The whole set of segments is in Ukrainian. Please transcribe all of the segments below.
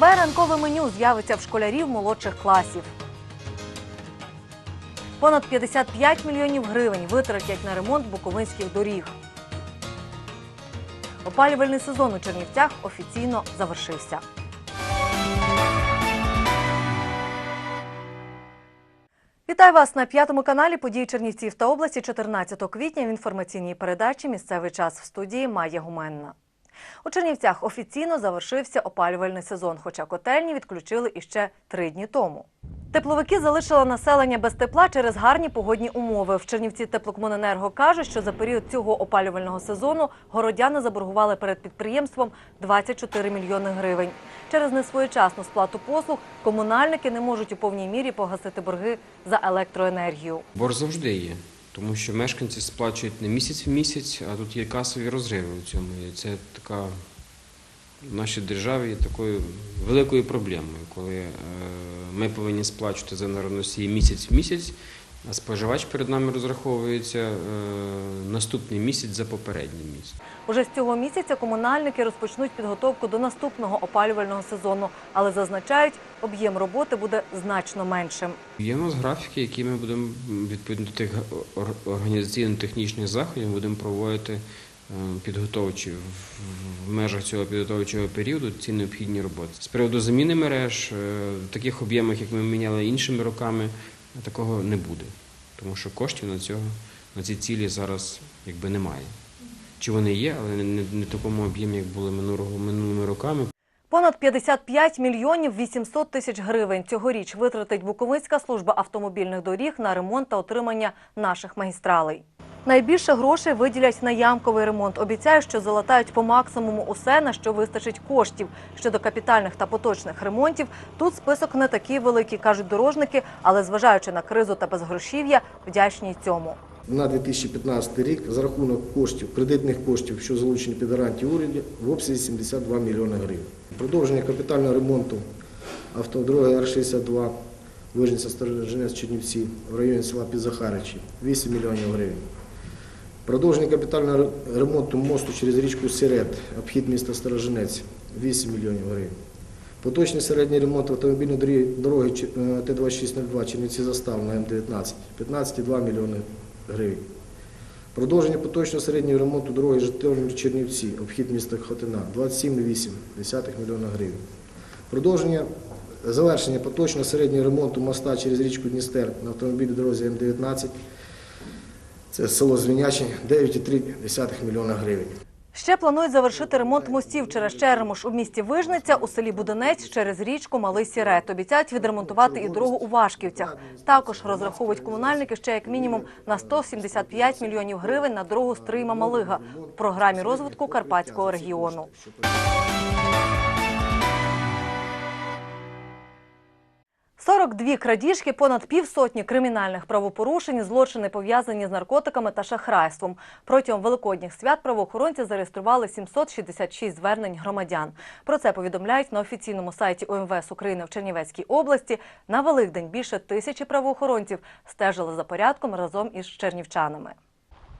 Нове ранкове меню з'явиться в школярів молодших класів. Понад 55 мільйонів гривень витратять на ремонт буковинських доріг. Опалювальний сезон у Чернівцях офіційно завершився. Вітаю вас на п'ятому каналі події Чернівців та області 14 квітня в інформаційній передачі Місцевий час в студії Майя Гуменна. У Чернівцях офіційно завершився опалювальний сезон, хоча котельні відключили іще три дні тому. Тепловики залишили населення без тепла через гарні погодні умови. В Чернівці теплокомуненерго каже, що за період цього опалювального сезону городяни заборгували перед підприємством 24 мільйони гривень. Через несвоєчасну сплату послуг комунальники не можуть у повній мірі погасити борги за електроенергію. Борг завжди є, тому що мешканці сплачують не місяць в місяць, а тут є касові розриви у цьому. І це така в нашій державі є такою великою проблемою, коли е, ми повинні сплачувати за енергоносії місяць в місяць, споживач перед нами розраховується е, наступний місяць за попередній місяць. Уже з цього місяця комунальники розпочнуть підготовку до наступного опалювального сезону, але зазначають, об'єм роботи буде значно меншим. Є у нас графіки, які ми будемо відповідно до тих організаційно-технічних заходів будемо проводити е, підготовчі в- в межах цього підготовчого періоду ці необхідні роботи. З приводу заміни мереж е, в таких об'ємах, як ми міняли іншими роками, такого не буде, тому що коштів на цього на ці цілі зараз якби немає. Чи вони є, але не, в такому об'ємі, як були минулого минулими роками. Понад 55 мільйонів 800 тисяч гривень цьогоріч витратить Буковинська служба автомобільних доріг на ремонт та отримання наших магістралей. Найбільше грошей виділять на ямковий ремонт. Обіцяють, що залатають по максимуму усе, на що вистачить коштів. Щодо капітальних та поточних ремонтів, тут список не такий великий, кажуть дорожники, але зважаючи на кризу та безгрошів'я, вдячні цьому. на 2015 рік за рахунок коштів, кредитних коштів, що залучені під гарантії уряду, в обсязі 72 мільйони гривень. Продовження капітального ремонту автодороги Р-62 Вижниця Сторожинець Чернівці в районі села Підзахаричі 8 мільйонів гривень. Продовження капітального ремонту мосту через річку Сирет, обхід міста Сторожинець 8 мільйонів гривень. Поточний середній ремонт автомобільної дороги- е, Т-2602 Чернівці Застав на М-19 15,2 мільйони гривень. Продовження поточного середнього ремонту дороги Житомир Чернівці, обхід міста Хотина 27,8 мільйона гривень. Продовження завершення поточного середнього ремонту моста через річку Дністер на автомобільній дорозі М19. Це село Звіняче 9,3 мільйона гривень. Ще планують завершити ремонт мостів через Черемош у місті Вижниця, у селі Буденець через річку Малий Сірет. Обіцяють відремонтувати і дорогу у Вашківцях. Також розраховують комунальники ще як мінімум на 175 мільйонів гривень на дорогу Стрийма-Малига в програмі розвитку Карпатського регіону. «42 крадіжки, понад півсотні кримінальних правопорушень, злочини пов'язані з наркотиками та шахрайством. Протягом великодніх свят правоохоронці зареєстрували 766 звернень громадян. Про це повідомляють на офіційному сайті УМВС України в Чернівецькій області. На Великдень більше тисячі правоохоронців стежили за порядком разом із чернівчанами.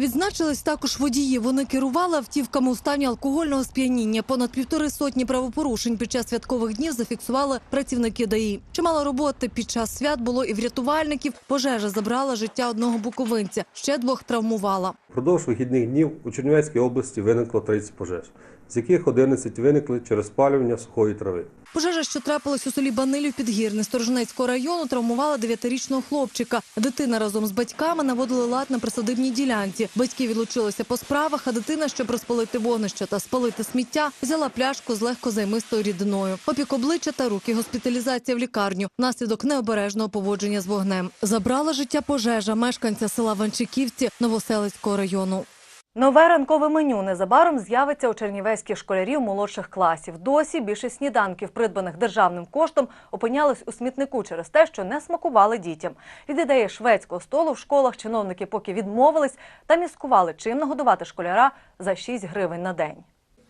Відзначились також водії. Вони керували автівками у стані алкогольного сп'яніння. Понад півтори сотні правопорушень під час святкових днів зафіксували працівники ДАІ. Чимало роботи під час свят було і в рятувальників. Пожежа забрала життя одного буковинця, ще двох травмувала. Впродовж вихідних днів у Чернівецькій області виникло 30 пожеж, з яких 11 виникли через спалювання сухої трави. Пожежа, що трапилась у селі Банилів Підгірне Сторожинецького району, травмувала дев'ятирічного хлопчика. Дитина разом з батьками наводили лад на присадибній ділянці. Батьки відлучилися по справах, а дитина, щоб розпалити вогнище та спалити сміття, взяла пляшку з легкозаймистою рідиною. Опік обличчя та руки, госпіталізація в лікарню. Наслідок необережного поводження з вогнем. Забрала життя пожежа мешканця села Ванчиківці Новоселицького району. Нове ранкове меню незабаром з'явиться у чернівецьких школярів молодших класів. Досі більшість сніданків, придбаних державним коштом, опинялись у смітнику через те, що не смакували дітям. Від ідеї шведського столу в школах чиновники поки відмовились та міскували, чим нагодувати школяра за 6 гривень на день.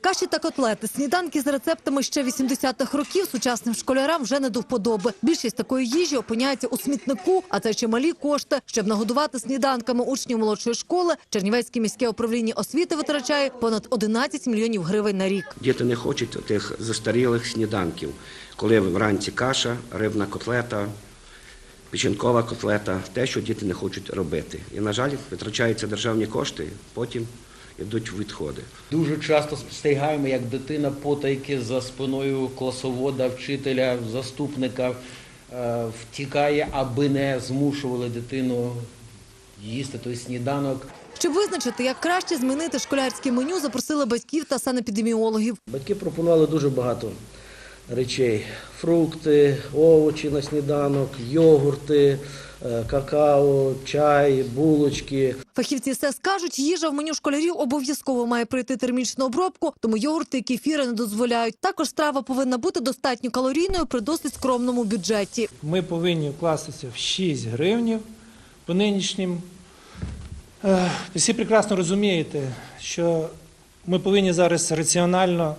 Каші та котлети, сніданки з рецептами ще 80-х років сучасним школярам вже не до вподоби. Більшість такої їжі опиняється у смітнику, а це чималі кошти. Щоб нагодувати сніданками учнів молодшої школи, Чернівецьке міське управління освіти витрачає понад 11 мільйонів гривень на рік. Діти не хочуть тих застарілих сніданків, коли вранці каша, рибна котлета, печінкова котлета, те, що діти не хочуть робити. І, на жаль, витрачаються державні кошти, потім йдуть відходи. Дуже часто спостерігаємо, як дитина потайки за спиною класовода, вчителя, заступника е, втікає, аби не змушували дитину їсти той сніданок. Щоб визначити, як краще змінити школярське меню, запросили батьків та санепідеміологів. Батьки пропонували дуже багато речей: фрукти, овочі на сніданок, йогурти, е, какао, чай, булочки. Фахівці СЕС кажуть, їжа в меню школярів обов'язково має пройти термічну обробку, тому йогурти і кефіри не дозволяють. Також страва повинна бути достатньо калорійною при досить скромному бюджеті. ми повинні вкластися в 6 гривнів по нинішнім. Е, всі прекрасно розумієте, що ми повинні зараз раціонально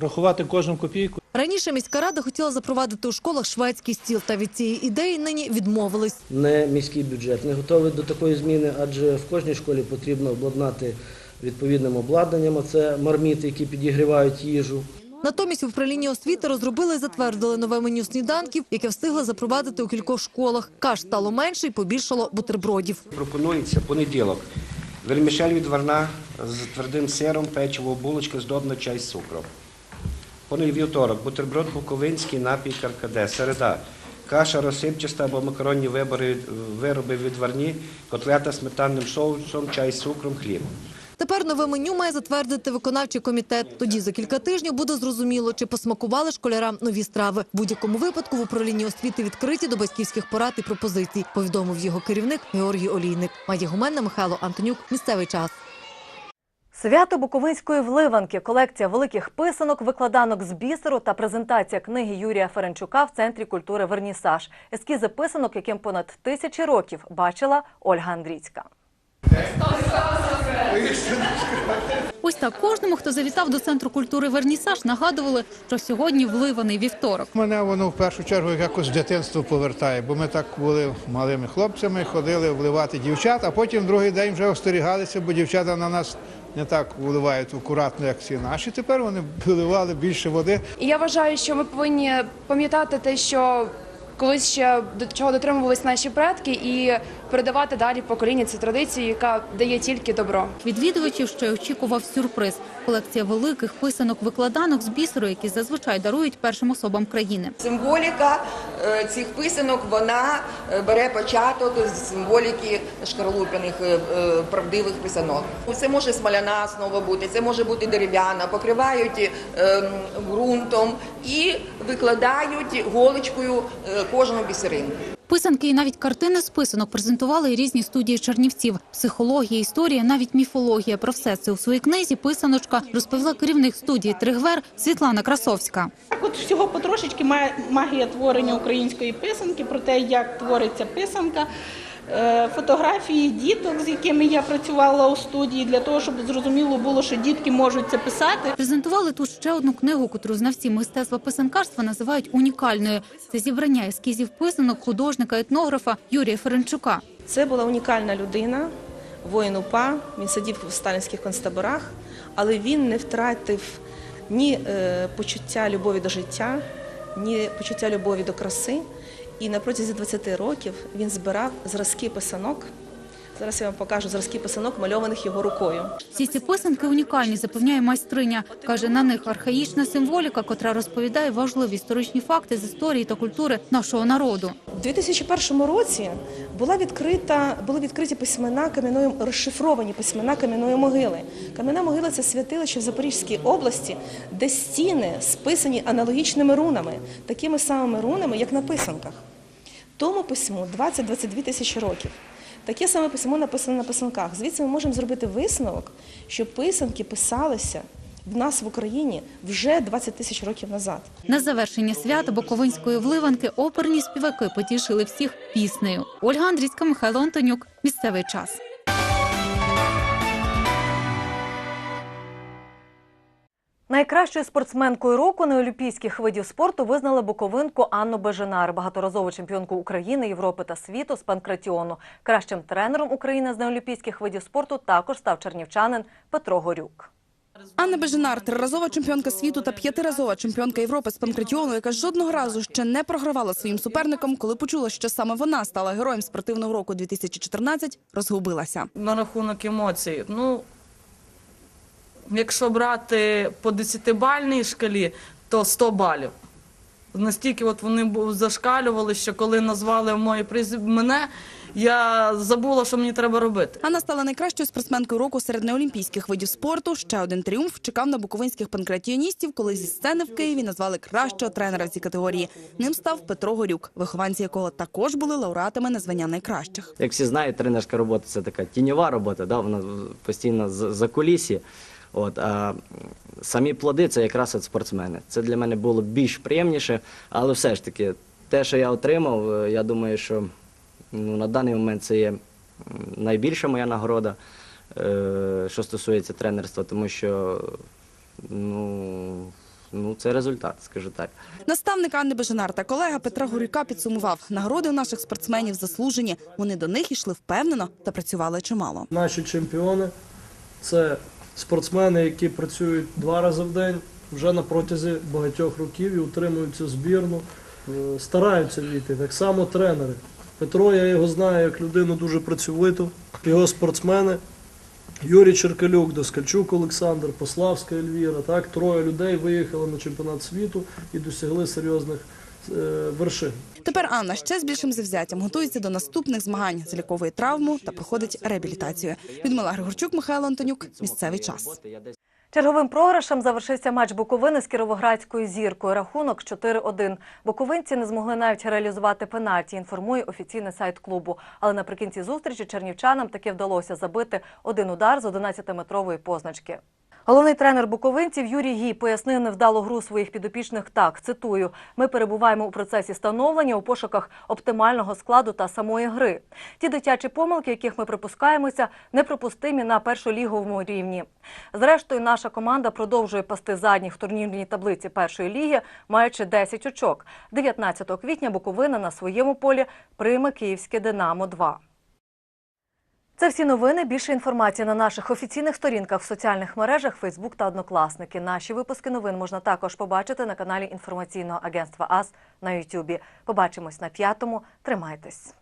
рахувати кожну копійку. Раніше міська рада хотіла запровадити у школах шведський стіл, та від цієї ідеї нині відмовились. Не міський бюджет не готовий до такої зміни, адже в кожній школі потрібно обладнати відповідним обладнанням. Це марміти, які підігрівають їжу. Натомість в управлінні освіти розробили і затвердили нове меню сніданків, яке встигли запровадити у кількох школах. Каш стало менше і побільшало бутербродів. Пропонується понеділок. Вермішель відварна з твердим сиром, печиво, булочка, здобна чай з цукром. Понеділок, вівторок, бутерброд буковинський, напій каркаде. Середа. Каша розсипчаста або макаронні вибори, вироби відварні, котлета з сметанним соусом, чай з цукром, хліб. Тепер нове меню має затвердити виконавчий комітет. Тоді за кілька тижнів буде зрозуміло, чи посмакували школярам нові страви. В будь-якому випадку в управлінні освіти відкриті до батьківських порад і пропозицій. Повідомив його керівник Георгій Олійник. Має гуменна Михайло Антонюк. Місцевий час. Свято Буковинської вливанки, колекція великих писанок, викладанок з бісеру та презентація книги Юрія Ференчука в Центрі культури Вернісаж. Ескізи писанок, яким понад тисячі років бачила Ольга Андрійська. Ось так кожному, хто завітав до центру культури Вернісаж, нагадували, що сьогодні вливаний вівторок. Мене воно в першу чергу якось з дитинства повертає, бо ми так були малими хлопцями, ходили вливати дівчат, а потім другий день вже остерігалися, бо дівчата на нас не так вливають акуратно, як всі наші. Тепер вони виливали більше води. І я вважаю, що ми повинні пам'ятати те, що колись ще до чого дотримувались наші предки, і передавати далі покоління цю традицію, яка дає тільки добро. Відвідувачів ще очікував сюрприз – колекція великих писанок-викладанок з бісеру, які зазвичай дарують першим особам країни. Символіка е, цих писанок вона е, бере початок з символіки шкарлупяних е, правдивих писанок. Це може смоляна основа бути, це може бути дерев'яна, покривають ґрунтом і викладають голочкою кожну бісеринку. Писанки і навіть картини з писанок презентували різні студії чернівців. Психологія, історія, навіть міфологія. Про все це у своїй книзі «Писаночка» розповіла керівник студії «Тригвер» Світлана Красовська. От всього потрошечки має магія творення української писанки, про те, як твориться писанка, фотографії діток, з якими я працювала у студії, для того, щоб зрозуміло було, що дітки можуть це писати. Презентували тут ще одну книгу, котру знавці мистецтва писанкарства називають унікальною. Це зібрання ескізів писанок художника-етнографа Юрія Ференчука. Це була унікальна людина, воїн УПА. Він сидів в сталінських концтаборах, але він не втратив ні е, почуття любові до життя, ні почуття любові до краси. І на протязі 20 років він збирав зразки писанок. Зараз я вам покажу зразки писанок, мальованих його рукою. Всі ці писанки унікальні, запевняє майстриня. Каже, на них архаїчна символіка, котра розповідає важливі історичні факти з історії та культури нашого народу. У 2001 році була відкрита, були відкриті письмена кам'яної розшифровані письмена кам'яної могили. Кам'яна могила це святилище в Запорізькій області, де стіни списані аналогічними рунами, такими самими рунами, як на писанках. Тому письму 20-22 тисячі років. Таке саме письмо написано на писанках. Звідси ми можемо зробити висновок, що писанки писалися в нас в Україні вже 20 тисяч років назад. На завершення свята Боковинської вливанки оперні співаки потішили всіх піснею. Ольга Андрійська, Михайло Антонюк. – Місцевий час. Найкращою спортсменкою року неолімпійських видів спорту визнали буковинку Анну Беженар, багаторазову чемпіонку України, Європи та світу з панкратіону. Кращим тренером України з неолімпійських видів спорту також став чернівчанин Петро Горюк. Анна Беженар, триразова чемпіонка світу та п'ятиразова чемпіонка Європи з панкратіону, яка жодного разу ще не програвала своїм суперникам, коли почула, що саме вона стала героєм спортивного року 2014, розгубилася. На рахунок емоцій. Ну, якщо брати по 10-бальній шкалі, то 100 балів. Настільки от вони зашкалювали, що коли назвали мої приз... мене, я забула, що мені треба робити. Анна стала найкращою спортсменкою року серед неолімпійських видів спорту. Ще один тріумф чекав на буковинських панкратіоністів, коли зі сцени в Києві назвали кращого тренера в цій категорії. Ним став Петро Горюк, вихованці якого також були лауреатами на звання найкращих. Як всі знають, тренерська робота це така тіньова робота, да? вона постійно з- за кулісі. От, а самі плоди це якраз от спортсмени. Це для мене було більш приємніше, але все ж таки, те, що я отримав, е, я думаю, що ну, на даний момент це є найбільша моя нагорода, е, що стосується тренерства, тому що ну, ну, це результат, скажу так. Наставник Анни Беженар та колега Петра Горюка підсумував нагороди у наших спортсменів заслужені. Вони до них йшли впевнено та працювали чимало. Наші чемпіони це спортсмени, які працюють два рази в день вже на протязі багатьох років і утримують цю збірну, е, стараються війти. Так само тренери. Петро, я його знаю як людину дуже працьовиту. Його спортсмени. Юрій Черкалюк, Доскальчук Олександр, Пославська Ельвіра. Так, троє людей виїхали на чемпіонат світу і досягли серйозних вершин. Тепер Анна ще з більшим завзяттям готується до наступних змагань, заліковує травму та проходить реабілітацію. Людмила Григорчук, Михайло Антонюк. Місцевий час. Черговим програшем завершився матч Буковини з Кіровоградською зіркою. Рахунок 4-1. Буковинці не змогли навіть реалізувати пенальті, інформує офіційний сайт клубу. Але наприкінці зустрічі чернівчанам таки вдалося забити один удар з 11-метрової позначки. Головний тренер буковинців Юрій Гій пояснив невдалу гру своїх підопічних так. Цитую: ми перебуваємо у процесі становлення у пошуках оптимального складу та самої гри. Ті дитячі помилки, яких ми припускаємося, неприпустимі на першоліговому рівні. Зрештою, наша команда продовжує пасти задніх в турнірній таблиці першої ліги, маючи 10 очок. 19 квітня Буковина на своєму полі прийме київське Динамо 2 це всі новини. Більше інформації на наших офіційних сторінках в соціальних мережах Фейсбук та Однокласники. Наші випуски новин можна також побачити на каналі інформаційного агентства АС на Ютубі. Побачимось на п'ятому. Тримайтесь.